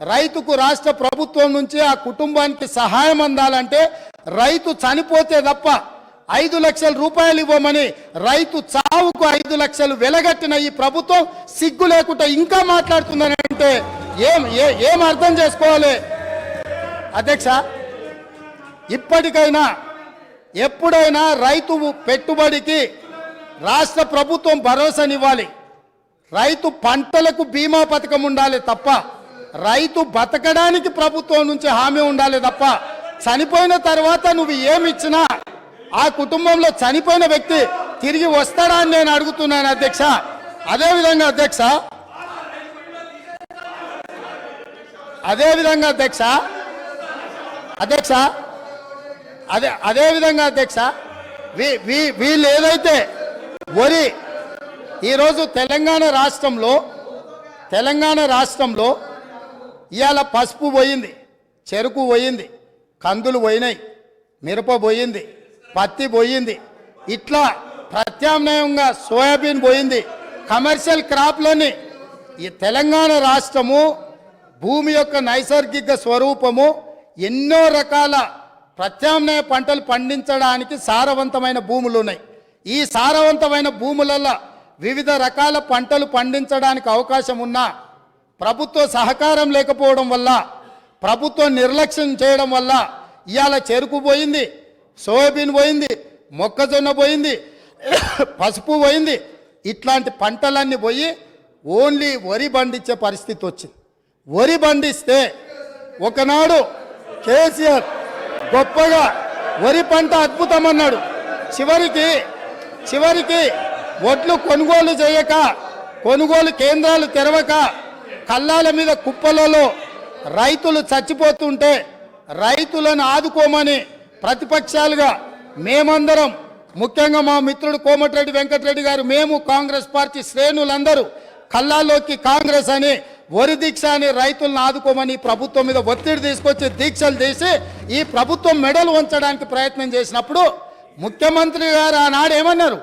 రైతుకు రాష్ట్ర ప్రభుత్వం నుంచి ఆ కుటుంబానికి సహాయం అందాలంటే రైతు చనిపోతే తప్ప ఐదు లక్షల రూపాయలు ఇవ్వమని రైతు చావుకు ఐదు లక్షలు వెలగట్టిన ఈ ప్రభుత్వం సిగ్గు లేకుండా ఇంకా మాట్లాడుతుందనంటే ఏం ఏ- ఏం అర్థం చేసుకోవాలి? అధ్యక్ష ఇప్పటికైనా ఎప్పుడైనా రైతు పెట్టుబడికి రాష్ట్ర ప్రభుత్వం భరోసానివ్వాలి. రైతు పంటలకు బీమా పథకం ఉండాలి తప్ప రైతు బతకడానికి ప్రభుత్వం నుంచి హామీ ఉండాలి తప్ప చనిపోయిన తర్వాత నువ్వు ఏమి ఇచ్చినా ఆ కుటుంబంలో చనిపోయిన వ్యక్తి తిరిగి వస్తాడా అని నేను అడుగుతున్నాను అధ్యక్ష. అదేవిధంగా అధ్యక్ష అదేవిధంగా అధ్యక్ష అధ్యక్ష అదే అదే విధంగా అధ్యక్ష వీ- వీ- వీళ్ళు ఏదైతే వరి ఈరోజు తెలంగాణ రాష్ట్రంలో తెలంగాణ రాష్ట్రంలో ఇవాళ పసుపు పోయింది చెరుకు పోయింది కందులు పోయినాయి మిరప పోయింది పత్తి పోయింది. ఇట్లా ప్రత్యామ్నాయంగా సోయాబీన్ పోయింది. కమర్షియల్ క్రాప్లని ఈ తెలంగాణ రాష్ట్రము భూమి యొక్క నైసర్గిక స్వరూపము ఎన్నో రకాల ప్రత్యామ్నాయ పంటలు పండించడానికి సారవంతమైన భూములు ఉన్నాయి. ఈ సారవంతమైన భూములలో వివిధ రకాల పంటలు పండించడానికి అవకాశం ఉన్నా ప్రభుత్వ సహకారం లేకపోవడం వల్ల ప్రభుత్వం నిర్లక్ష్యం చేయడం వల్ల ఇవాళ చెరుకు పోయింది సోయాబీన్ పోయింది మొక్కజొన్న పోయింది పసుపు పోయింది. ఇట్లాంటి పంటలన్నీ పోయి ఓన్లీ వరి పండించే పరిస్థితి వచ్చింది. వరి పండిస్తే ఒకనాడు కేసీఆర్ గొప్పగా వరి పంట అద్భుతమన్నాడు. చివరికి చివరికి వడ్లు కొనుగోలు చేయక కొనుగోలు కేంద్రాలు తెరవక కల్లాల మీద కుప్పలలో రైతులు చచ్చిపోతుంటే రైతులను ఆదుకోమని ప్రతిపక్షాలుగా మేమందరం ముఖ్యంగా మా మిత్రుడు కోమటిరెడ్డి వెంకటరెడ్డి గారు మేము కాంగ్రెస్ పార్టీ శ్రేణులందరూ కల్లాల్లోకి కాంగ్రెస్ అని వరి దీక్ష అని రైతులను ఆదుకోమని ప్రభుత్వం మీద ఒత్తిడి తీసుకొచ్చి దీక్షలు తీసి ఈ ప్రభుత్వం మెడలు ఉంచడానికి ప్రయత్నం చేసినప్పుడు ముఖ్యమంత్రి గారు ఆనాడు ఏమన్నారు?